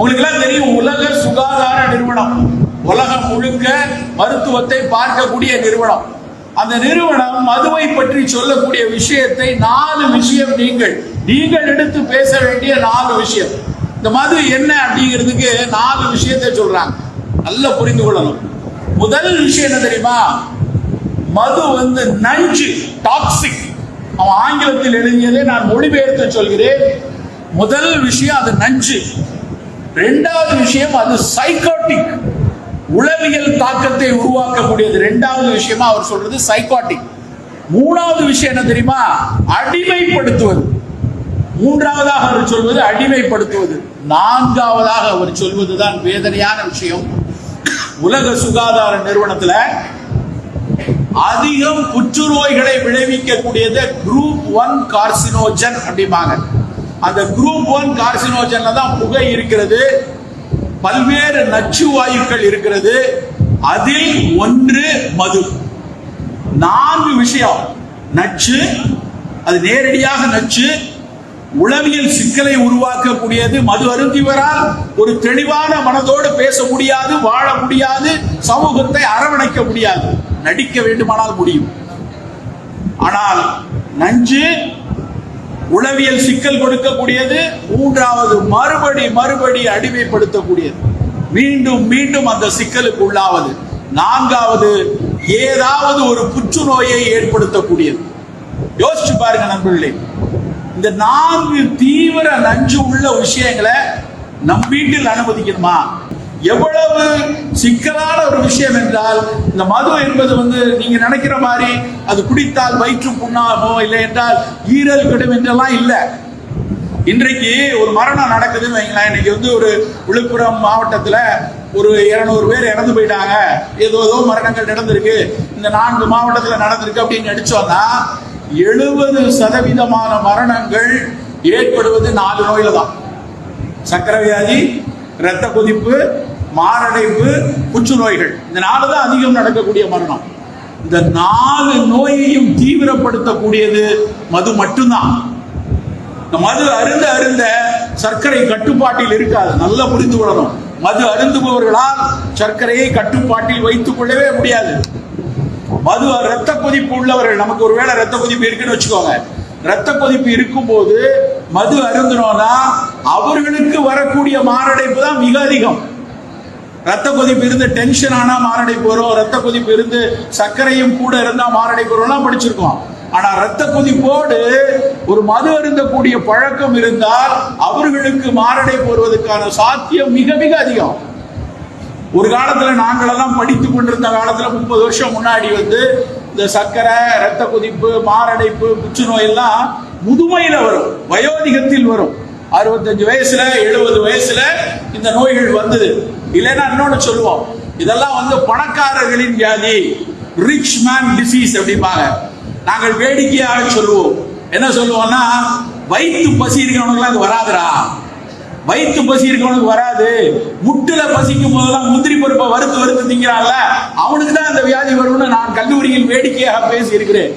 உங்களுக்கு எல்லாம் தெரியும் உலக சுகாதார நிறுவனம். உலகம் முழுக்க மருத்துவத்தை பார்க்கக்கூடிய நிறுவனம். அந்த நிறுவனம் மதுவை பற்றி சொல்லக்கூடிய விஷயத்தை நாலு விஷயம் நீங்கள் நீங்கள் எடுத்து பேச வேண்டிய நாலு விஷயம். இந்த மது என்ன அப்படிங்கிறதுக்கு நாலு விஷயத்தை சொல்றாங்க. நல்லா புரிந்து கொள்ளணும். முதல் விஷயம் என்ன தெரியுமா? மது வந்து நஞ்சு டாக்ஸிக் அவன் ஆங்கிலத்தில் எழுதியதை நான் மொழிபெயர்த்து சொல்கிறேன். முதல் விஷயம் அது நஞ்சு. ரெண்டாவது விஷயம் அது சைக்காட்டிக் உளவியல் தாக்கத்தை உருவாக்கக்கூடியது. ரெண்டாவது விஷயமா அவர் சொல்றது சைக்காட்டிக் மூணாவது விஷயம் என்ன தெரியுமா? அடிமைப்படுத்துவது. மூன்றாவதாக அவர் சொல்வது அடிமைப்படுத்துவது. நான்காவதாக அவர் சொல்வதுதான் வேதனையான விஷயம். உலக சுகாதார நிறுவனத்துல அதிகம் புற்றுநோய்களை விளைவிக்கக்கூடியது குரூப் ஒன் கார்சினோஜன் அப்படிம்பாங்க. அந்த குரூப் ஒன் கார்சினோஜன்ல தான் புகை இருக்கிறது. பல்வேறு நச்சு வாயுக்கள் இருக்கிறது. அதில் ஒன்று மது. நான்கு விஷயம். நச்சு அது நேரடியாக நச்சு. உளவியல் சிக்கலை உருவாக்கக்கூடியது. மது அருந்திவரால் ஒரு தெளிவான மனதோடு பேச முடியாது வாழ முடியாது சமூகத்தை அரவணைக்க முடியாது. நடிக்க வேண்டுமானால் முடியும். ஆனால் நஞ்சு உளவியல் சிக்கல் கொடுக்கக்கூடியது மூன்றாவது மறுபடி மறுபடி அடிமைப்படுத்தக்கூடியது. மீண்டும் மீண்டும் அந்த சிக்கலுக்கு உள்ளாவது. நான்காவது ஏதாவது ஒரு புற்றுநோயை ஏற்படுத்தக்கூடியது. யோசிச்சு பாருங்க நண்பர்களே. இந்த நான்கு தீவிர நஞ்சு உள்ள விஷயங்களை நம் வீட்டில் அனுமதிக்கணுமா? எவ்வளவு சிக்கலான ஒரு விஷயம் என்றால் இந்த மது என்பது வந்து நீங்க நினைக்கிற மாதிரி அது குடித்தால் வயிற்று புண்ணாகும் இல்லை என்றால் ஈரல் கிடும் என்றெல்லாம் இல்லை. இன்றைக்கு ஒரு மரணம் நடக்குதுன்னு வைங்களேன். இன்னைக்கு வந்து ஒரு விழுப்புரம் மாவட்டத்தில் ஒரு இருநூறு பேர் இறந்து போயிட்டாங்க. ஏதோ ஏதோ மரணங்கள் நடந்திருக்கு. இந்த நான்கு மாவட்டத்தில் நடந்திருக்கு அப்படின்னு நடிச்சோம்னா எழுபது சதவீதமான மரணங்கள் ஏற்படுவது நாலு நோயில தான். சக்கரவியாதி இரத்த கொதிப்பு மாரடைப்பு புற்றுநோய்கள். இந்த நாலு தான் அதிகம் நடக்கக்கூடிய மரணம். இந்த நாலு நோயையும் தீவிரப்படுத்தக்கூடியது மது மட்டும்தான். இந்த மது அருந்த அருந்த சர்க்கரை கட்டுப்பாட்டில் இருக்காது. நல்லா புரிந்து கொள்ளணும். மது அருந்துபவர்களால் சர்க்கரையை கட்டுப்பாட்டில் வைத்துக் கொள்ளவே முடியாது. மது ரத்த கொதிப்பு உள்ளவர்கள் நமக்கு ஒருவேளை ரத்த கொதிப்பு இருக்குன்னு வச்சுக்கோங்க. ரத்த கொதிப்பு இருக்கும்போது மது அருந்தினோம்னா அவர்களுக்கு வரக்கூடிய மாரடைப்பு தான் மிக அதிகம். ரத்த கொதிப்பு இருந்து டென்ஷன் ஆனா மாரடைப்பு வரும். ரத்த கொதிப்பு இருந்து சர்க்கரையும் கூட இருந்தா மாரடைப்பு வரும்லாம் படிச்சிருக்கோம். ஆனா ரத்த கொதிப்போடு ஒரு மது அருந்தக்கூடிய பழக்கம் இருந்தால் அவர்களுக்கு மாரடைப்பு வருவதற்கான சாத்தியம் மிக மிக அதிகம். ஒரு காலத்துல நாங்களெல்லாம் படித்து கொண்டிருந்த காலத்துல முப்பது வருஷம் முன்னாடி வந்து இந்த சர்க்கரை ரத்த கொதிப்பு மாரடைப்பு புற்றுநோய் எல்லாம் முதுமையில வரும். வயோதிகத்தில் வரும். அறுபத்தஞ்சு வயசுல எழுபது வயசுல இந்த நோய்கள் வந்தது. இல்லைன்னா இன்னொன்னு சொல்லுவோம். இதெல்லாம் வந்து பணக்காரர்களின் வியாதி. ரிச் மேன் டிசீஸ் அப்படிம்பாங்க. நாங்கள் வேடிக்கையாக சொல்லுவோம். என்ன சொல்லுவோம்னா வயிற்று பசி இருக்கிறவனுக்குலாம் அது வராதுடா. வயிற்று பசி இருக்கவனுக்கு வராது. முட்டுல பசிக்கும் போதெல்லாம் முந்திரி பருப்பை வறுத்து வறுத்து திங்கிறான்ல அவனுக்கு தான் அந்த வியாதி வரும்னு நான் கல்லூரியில் வேடிக்கையாக பேசி இருக்கிறேன்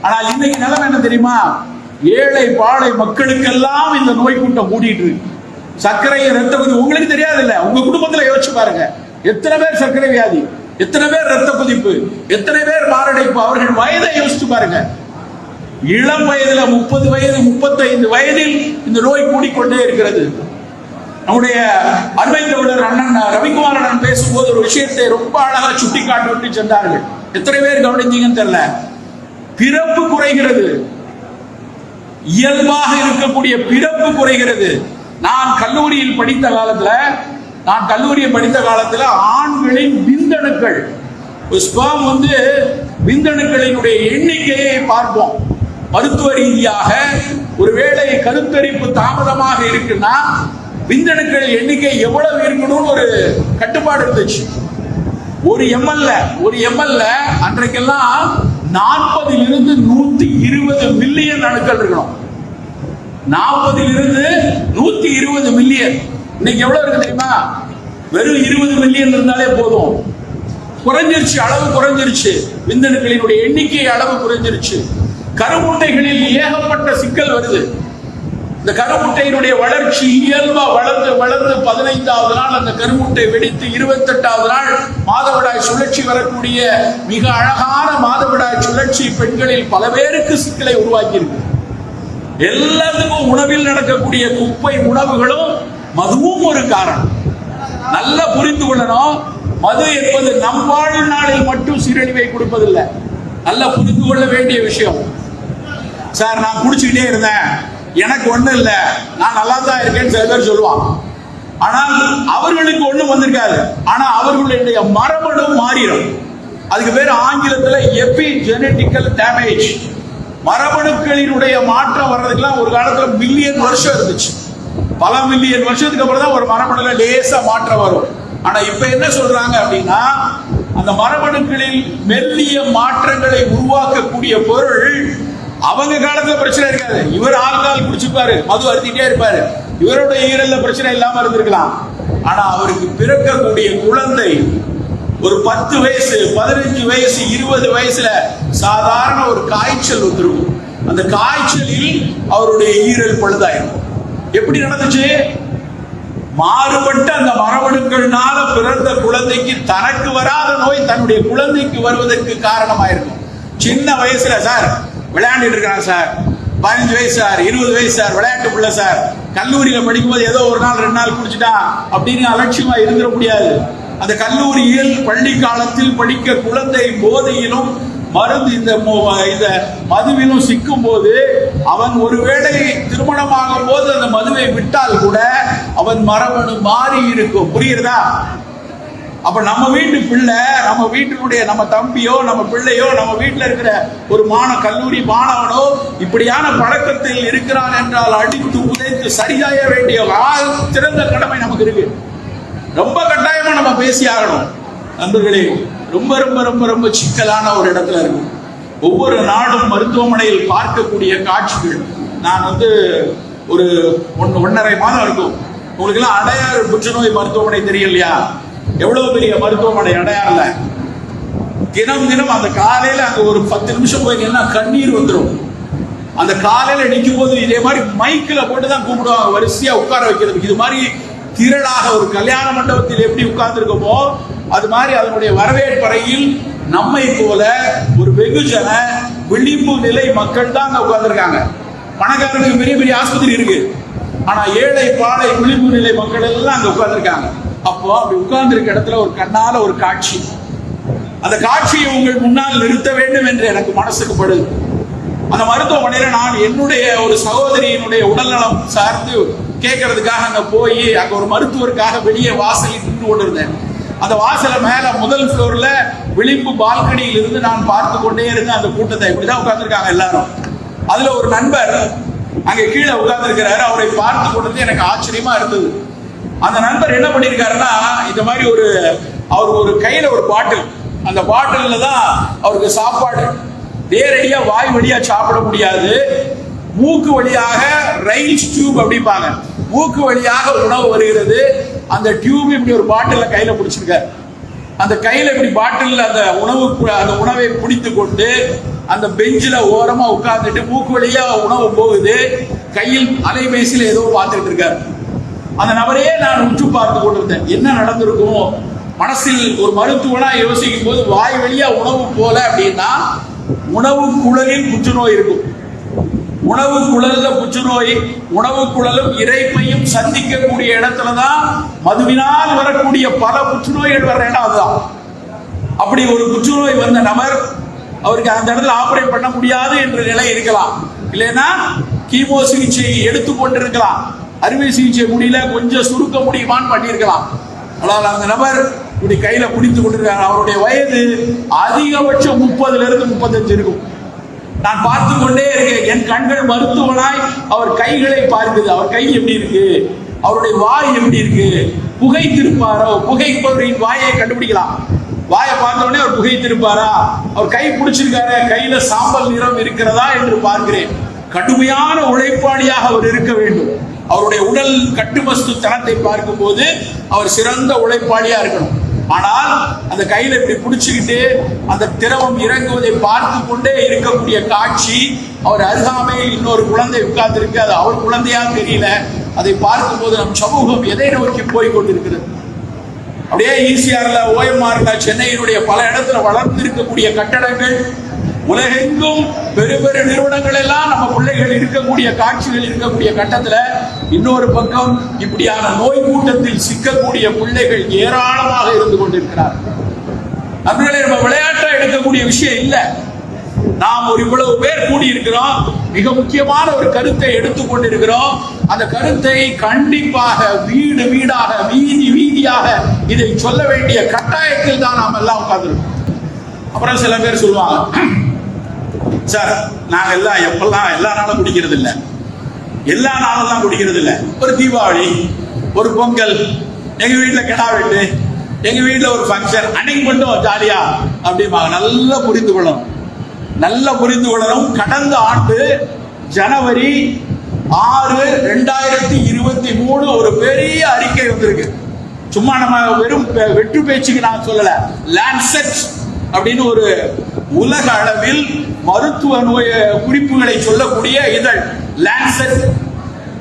ஆனால் இன்னைக்கு நிலைமை என்ன தெரியுமா? ஏழை பாழை மக்களுக்கெல்லாம் இந்த நோய் கூட்டம் கூட்டிட்டு இருக்கு. சர்க்கரை ரத்த கொதிப்பு உங்களுக்கு தெரியாது இல்ல உங்க குடும்பத்துல யோசிச்சு பாருங்க. எத்தனை பேர் சர்க்கரை வியாதி? எத்தனை பேர் ரத்த கொதிப்பு? எத்தனை பேர் மாரடைப்பு? அவர்கள் வயதை யோசிச்சு பாருங்க. இளம் வயதுல முப்பது வயது முப்பத்தைந்து வயதில் இந்த நோய் கூடிக்கொண்டே இருக்கிறது. நம்முடைய அண்மை தமிழர் அண்ணன் ரவிக்குமார் அண்ணன் பேசும்போது ஒரு விஷயத்தை ரொம்ப அழகா சுட்டி காட்டு சென்றார்கள். எத்தனை பேர் கவனிச்சீங்கன்னு தெரியல. பிறப்பு குறைகிறது. இயல்பாக இருக்கக்கூடிய பிறப்பு குறைகிறது. நான் கல்லூரியில் படித்த காலத்துல நான் கல்லூரியை படித்த காலத்துல ஆண்களின் விந்தணுக்கள். ஸ்பெர்ம் வந்து விந்தணுக்களினுடைய எண்ணிக்கையை பார்ப்போம். மருத்துவ ரீதியாக ஒருவேளை கருத்தரிப்பு தாமதமாக இருக்குன்னா விந்தணுக்கள் எண்ணிக்கை எவ்வளவு இருக்கணும்னு ஒரு கட்டுப்பாடு இருந்துச்சு. ஒரு எம்எல்ல ஒரு எம்எல்ல அன்றைக்கெல்லாம் நாற்பதில் இருந்து நூத்தி இருபது மில்லியன் அணுக்கள் இருக்கணும். நாற்பதில் இருந்து நூத்தி இருபது மில்லியன் இன்னைக்கு எவ்வளவு இருக்கு தெரியுமா? வெறும் இருபது மில்லியன் இருந்தாலே போதும். குறைஞ்சிருச்சு அளவு குறைஞ்சிருச்சு. விந்தணுக்களினுடைய எண்ணிக்கை அளவு குறைஞ்சிருச்சு. கருமுட்டைகளில் ஏகப்பட்ட சிக்கல் வருது. இந்த கருமுட்டையினுடைய வளர்ச்சி இயல்பா வளர்ந்து வளர்ந்து பதினைந்தாவது நாள் அந்த கருமுட்டை வெடித்து இருபத்தெட்டாவது நாள் மாதவிடாய் சுழற்சி வரக்கூடிய மிக அழகான மாதவிடாய் சுழற்சி பெண்களில் பல பேருக்கு சிக்கலை உருவாக்கியிருக்கு. எல்லாத்துக்கும் உணவில் நடக்கக்கூடிய குப்பை உணவுகளும் மதுவும் ஒரு காரணம். நல்ல புரிந்து கொள்ளணும். மது என்பது நம் வாழ்நாளில் மட்டும் சீரழிவை கொடுப்பதில்லை. நல்லா புரிந்து கொள்ள வேண்டிய விஷயம். சார் நான் குடிச்சுக்கிட்டே இருந்தேன். எனக்கு ஒன்றும் இல்லை. நான் நல்லா தான் இருக்கேன்னு சில பேர் சொல்லுவான் ஆனால் அவர்களுக்கு ஒண்ணும் வந்திருக்காது. ஆனா அவர்களுடைய மரபணு மாறிடும். அதுக்கு பேர் ஆங்கிலத்துல எபி ஜெனட்டிக்கல் டேமேஜ் மரபணுக்களினுடைய மாற்றம் வர்றதுக்கெல்லாம் ஒரு காலத்துல மில்லியன் வருஷம் இருந்துச்சு. பல மில்லியன் வருஷத்துக்கு அப்புறம் தான் ஒரு மரபணுல லேசா மாற்றம் வரும். ஆனா இப்ப என்ன சொல்றாங்க அப்படின்னா அந்த மரபணுக்களில் மெல்லிய மாற்றங்களை உருவாக்கக்கூடிய பொருள் அவங்க காலத்துல பிரச்சனை இருக்காது. இவர் ஆல்கால் குடிச்சுப்பாரு மது அருந்திட்டே இருப்பாரு. இவருடைய ஈரல்ல பிரச்சனை இல்லாம இருந்திருக்கலாம். ஆனா அவருக்கு பிறக்கக்கூடிய குழந்தை ஒரு பத்து வயசு பதினஞ்சு வயசு இருபது வயசுல சாதாரண ஒரு காய்ச்சல் வந்துருக்கும். அந்த காய்ச்சலில் அவருடைய ஈரல் பழுதாயிரும். எப்படி நடந்துச்சு? மாறுபட்ட அந்த மரபணுக்கள்னால பிறந்த குழந்தைக்கு தனக்கு வராத நோய் தன்னுடைய குழந்தைக்கு வருவதற்கு காரணமாயிருக்கும் சின்ன வயசுல சார் விளையாண்டுட்டு இருக்கிறான் சார். பதினஞ்சு வயசு சார் இருபது வயசு சார் விளையாட்டு பிள்ளை சார். கல்லூரியில படிக்கும்போது ஏதோ ஒரு நாள் ரெண்டு நாள் குடிச்சிட்டான் அப்படின்னு அலட்சியமா இருந்துட முடியாது. அந்த கல்லூரியில் பள்ளி காலத்தில் படிக்க குழந்தை போதையிலும் மருந்து இந்த மோ- இந்த மதுவிலும் சிக்கும் போது அவன் ஒருவேளை திருமணமாகும் போது அந்த மதுவை விட்டால் கூட அவன் மரபணு மாறி இருக்கும். புரியுறதா அப்ப நம்ம வீட்டு பிள்ளை நம்ம வீட்டினுடைய நம்ம தம்பியோ நம்ம பிள்ளையோ நம்ம வீட்டில் இருக்கிற ஒரு மாண கல்லூரி மாணவனோ இப்படியான பழக்கத்தில் இருக்கிறான் என்றால் அடித்து உதைத்து சரியாய வேண்டிய ஆ- சிறந்த கடமை நமக்கு இருக்கு. ரொம்ப கட்டாயமா நம்ம பேசி ஆகணும். நண்பர்களே ரொம்ப ரொம்ப ரொம்ப ரொம்ப சிக்கலான ஒரு இடத்துல இருக்கு. ஒவ்வொரு நாடும் மருத்துவமனையில் பார்க்கக்கூடிய காட்சிகள். நான் வந்து ஒரு ஒன் ஒன்றரை மாதம் இருக்கும். உங்களுக்கு எல்லாம் அடையாறு புற்றுநோய் மருத்துவமனை தெரியலையா எவ்வளவு பெரிய மருத்துவமனை அடையாள தினம் தினம் அந்த காலையில அங்க ஒரு பத்து நிமிஷம் போய்ங்கன்னா கண்ணீர் வந்துடும் அந்த காலையில நிற்கும் போது இதே மாதிரி மைக்கில் போட்டு தான் கூப்பிடுவாங்க வரிசையா உட்கார வைக்கிறதுக்கு இது மாதிரி திரளாக ஒரு கல்யாண மண்டபத்தில் எப்படி உட்கார்ந்துருக்கோமோ அது மாதிரி அதனுடைய வரவேற்பறையில் நம்மை போல ஒரு வெகுஜன விளிம்பு நிலை மக்கள் தான் அங்க உட்கார்ந்துருக்காங்க. பணக்காரனுக்கு பெரிய பெரிய ஆஸ்பத்திரி இருக்கு. ஆனா ஏழை பாழை விளிம்பு நிலை மக்கள் எல்லாம் அங்க உட்கார்ந்துருக்காங்க. அப்போ அப்படி உட்கார்ந்திருக்க இடத்துல ஒரு கண்ணால ஒரு காட்சி. அந்த காட்சியை உங்கள் முன்னால் நிறுத்த வேண்டும் என்று எனக்கு மனசுக்கு படுது. அந்த மருத்துவமனையில நான் என்னுடைய ஒரு சகோதரியினுடைய உடல்நலம் சார்ந்து கேட்கறதுக்காக அங்க போய் அங்க ஒரு மருத்துவருக்காக வெளியே வாசலில் நின்று கொண்டிருந்தேன். அந்த வாசல மேல முதல் ஃப்ளோர்ல விளிம்பு பால்கனியில் இருந்து நான் பார்த்து கொண்டே இருந்த அந்த கூட்டத்தை இப்படிதான் உட்கார்ந்துருக்காங்க எல்லாரும். அதுல ஒரு நண்பர் அங்க கீழே உட்கார்ந்துருக்கிறாரு. அவரை பார்த்து கொண்டது எனக்கு ஆச்சரியமா இருந்தது. அந்த நண்பர் என்ன பண்ணியிருக்காருன்னா இந்த மாதிரி ஒரு அவர் ஒரு கையில ஒரு பாட்டில். அந்த பாட்டிலில் தான் அவருக்கு சாப்பாடு. நேரடியா வாய் வழியா சாப்பிட முடியாது. மூக்கு வழியாக ரயில் டியூப் அப்படிம்பாங்க. மூக்கு வழியாக உணவு வருகிறது. அந்த டியூப் இப்படி ஒரு பாட்டிலில் கையில பிடிச்சிருக்காரு. அந்த கையில இப்படி பாட்டில் அந்த உணவு அந்த உணவை பிடித்து கொண்டு அந்த பெஞ்சில ஓரமா உட்கார்ந்துட்டு மூக்கு வழியா உணவு போகுது. கையில் அலைபேசியில ஏதோ பார்த்துட்டு இருக்காரு. அந்த நபரையே நான் உற்று பார்த்து கொண்டிருந்தேன். என்ன நடந்திருக்கும் மனசில் ஒரு மருத்துவனா யோசிக்கும் போது வாய் வழியா உணவு போல அப்படின்னா உணவு குழலில் புற்றுநோய் இருக்கும். உணவு குழல்ல புற்றுநோய் உணவு குழலும் இறைப்பையும் சந்திக்கக்கூடிய இடத்துல தான் மதுவினால் வரக்கூடிய பல புற்றுநோய்கள் வர்ற இடம் அதுதான். அப்படி ஒரு புற்றுநோய் வந்த நபர் அவருக்கு அந்த இடத்துல ஆபரேட் பண்ண முடியாது என்ற நிலை இருக்கலாம். இல்லைன்னா கீமோ சிகிச்சை எடுத்து கொண்டிருக்கலாம் அறுவை சிகிச்சை முடியல கொஞ்சம் சுருக்க முடியுமான்னு பண்ணியிருக்கலாம். ஆனால் அந்த நபர் இப்படி கையில பிடித்து கொண்டிருக்காங்க அவருடைய வயது அதிகபட்சம் முப்பதுல இருந்து முப்பத்தஞ்சு இருக்கும். நான் பார்த்து கொண்டே இருக்கேன். என் கண்கள் மருத்துவனாய் அவர் கைகளை பார்க்குது. அவர் கை எப்படி இருக்கு? அவருடைய வாய் எப்படி இருக்கு? புகைத்திருப்பாரோ? புகைப்பவரின் வாயை கண்டுபிடிக்கலாம். வாயை பார்த்த உடனே அவர் புகைத்திருப்பாரா? அவர் கை பிடிச்சிருக்காரு கையில சாம்பல் நிறம் இருக்கிறதா என்று பார்க்கிறேன். கடுமையான உழைப்பாளியாக அவர் இருக்க வேண்டும். அவருடைய உடல் கட்டுமஸ்து தனத்தை பார்க்கும்போது அவர் சிறந்த உழைப்பாளியா இருக்கணும். ஆனால் அந்த கையில இப்படி பிடிச்சுக்கிட்டு அந்த திரவம் இறங்குவதை பார்த்து கொண்டே இருக்கக்கூடிய காட்சி அவர் அருகாமையில் இன்னொரு குழந்தை உட்கார்ந்துருக்கு. அது அவர் குழந்தையா தெரியல. அதை பார்க்கும்போது நம் சமூகம் எதை நோக்கி போய் கொண்டிருக்கிறது அப்படியே ஈசிஆர்ல ஓஎம்ஆர்ல சென்னையினுடைய பல இடத்துல வளர்ந்து இருக்கக்கூடிய கட்டடங்கள் உலகெங்கும் பெரு பெரு நிறுவனங்கள் எல்லாம் நம்ம பிள்ளைகள் இருக்கக்கூடிய காட்சிகள் இருக்கக்கூடிய கட்டத்துல இன்னொரு பக்கம் இப்படியான நோய் கூட்டத்தில் சிக்கக்கூடிய பிள்ளைகள் ஏராளமாக இருந்து கொண்டிருக்கிறார் அதுகளை நம்ம விளையாட்டா எடுக்கக்கூடிய விஷயம் இல்லை. நாம் ஒரு இவ்வளவு பேர் கூடி இருக்கிறோம் மிக முக்கியமான ஒரு கருத்தை எடுத்துக்கொண்டிருக்கிறோம் அந்த கருத்தை கண்டிப்பாக வீடு வீடாக வீதி வீதியாக இதை சொல்ல வேண்டிய கட்டாயத்தில் தான் நாம் எல்லாம் உட்கார்ந்துருக்கோம். அப்புறம் சில பேர் சொல்லுவாங்க சார் நாங்க எல்லாம் எப்பெல்லாம் எல்லா நாளும் குடிக்கிறது இல்ல எல்லா நாளெல்லாம் குடிக்கிறது இல்ல ஒரு தீபாவளி ஒரு பொங்கல் எங்க வீட்டுல கிடா வெட்டு எங்க வீட்டுல ஒரு ஃபங்க்ஷன் அன்னைக்கு மட்டும் ஜாலியா அப்படிம்பாங்க. நல்லா புரிந்து கொள்ளணும். நல்லா புரிந்து கொள்ளணும். கடந்த ஆண்டு ஜனவரி ஆறு ரெண்டாயிரத்தி இருபத்தி மூணு ஒரு பெரிய அறிக்கை வந்திருக்கு. சும்மா நம்ம வெறும் வெற்று பேச்சுக்கு நான் சொல்லல. லேண்ட்செட் அப்படின்னு ஒரு உலக அளவில் மருத்துவ நோய் குறிப்புகளை சொல்லக்கூடிய இதழ் லான்செட்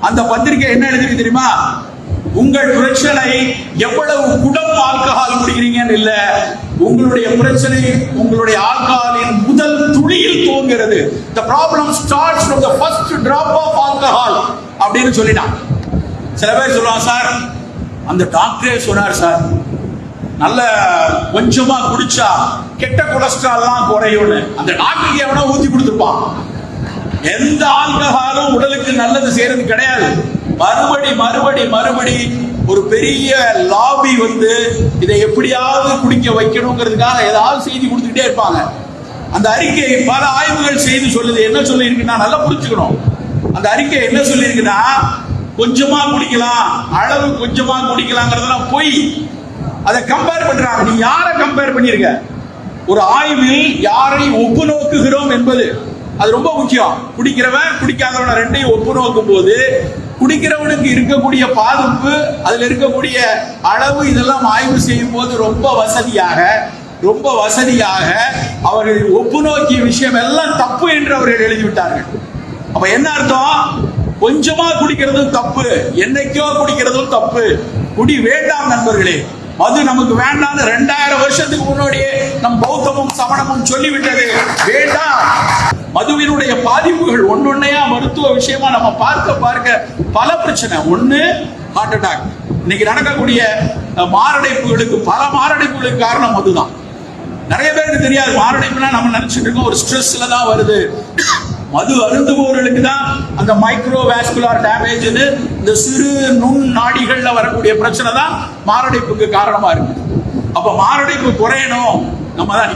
அந்த பத்திரிகை என்ன எழுதிருக்கு தெரியுமா? உங்கள் பிரச்சனை எவ்வளவு குடம் ஆல்கஹால் குடிக்கிறீங்கன்னு இல்ல உங்களுடைய பிரச்சனை உங்களுடைய ஆல்கஹாலின் முதல் துளியில் தோங்குகிறது the problem starts from the first drop of alcohol அப்படின்னு சொல்லிட்டான் சில பேர் சொல்லுவாங்க சார் அந்த டாக்டரே சொன்னார் சார் நல்ல கொஞ்சமா குடிச்சா கெட்ட கொலஸ்ட்ரால்லாம் குறையும்னு. அந்த டாக்டருக்கு எவனா ஊத்தி கொடுத்துருப்பான் எந்த ஆல்கஹாலும் உடலுக்கு நல்லது செய்யறது கிடையாது. மறுபடி மறுபடி மறுபடி ஒரு பெரிய லாபி வந்து இதை எப்படியாவது குடிக்க வைக்கணுங்கிறதுக்காக ஏதாவது செய்தி கொடுத்துக்கிட்டே இருப்பாங்க. அந்த அறிக்கை பல ஆய்வுகள் செய்து சொல்லுது. என்ன சொல்லி இருக்குன்னா நல்லா புரிஞ்சுக்கணும். அந்த அறிக்கை என்ன சொல்லி இருக்குன்னா கொஞ்சமா குடிக்கலாம் அளவு கொஞ்சமா குடிக்கலாங்கிறதெல்லாம் பொய். அதை கம்பேர் பண்றாங்க. நீ யாரை கம்பேர் பண்ணிருக்க? ஒரு ஆய்வில் யாரை ஒப்பு நோக்குகிறோம் என்பது. அது ரொம்ப முக்கியம். குடிக்கிறவன் குடிக்காதவன ரெண்டையும் ஒப்பு நோக்கும் போது குடிக்கிறவனுக்கு இருக்கக்கூடிய பாதிப்பு அதுல இருக்கக்கூடிய அளவு இதெல்லாம் ஆய்வு செய்யும் போது ரொம்ப வசதியாக ரொம்ப வசதியாக அவர்கள் ஒப்பு நோக்கிய விஷயம் எல்லாம் தப்பு என்று அவர்கள் எழுதிவிட்டார்கள். அப்ப என்ன அர்த்தம்? கொஞ்சமா குடிக்கிறதும் தப்பு என்னைக்கோ குடிக்கிறதும் தப்பு. குடி வேண்டாம் நண்பர்களே. மது நமக்கு வேண்டாம்னு ரெண்டாயிரம் வருஷத்துக்கு முன்னாடியே நம் பௌத்தமும் சமணமும் சொல்லிவிட்டது. வேண்டாம் மதுவினுடைய பாதிப்புகள் ஒன்னொன்னையா மருத்துவ விஷயமா நம்ம பார்க்க பார்க்க பல பிரச்சனை. ஒண்ணு ஹார்ட் அட்டாக் இன்னைக்கு நடக்கக்கூடிய மாரடைப்புகளுக்கு பல மாரடைப்புகளுக்கு காரணம் மதுதான். நிறைய பேருக்கு தெரியாது. மாரடைப்புனா நம்ம நினைச்சிட்டு இருக்கோம் ஒரு ஸ்ட்ரெஸ்ல தான் வருது. மது அருந்துபவர்களுக்கு தான் அந்த மைக்ரோ வாஸ்குலார் டேமேஜ் இந்த சிறு நுண் நாடிகள்ல வரக்கூடிய பிரச்சனை தான் மாரடைப்புக்கு காரணமா இருக்கு. அப்ப மாரடைப்பு குறையணும். நம்ம தான்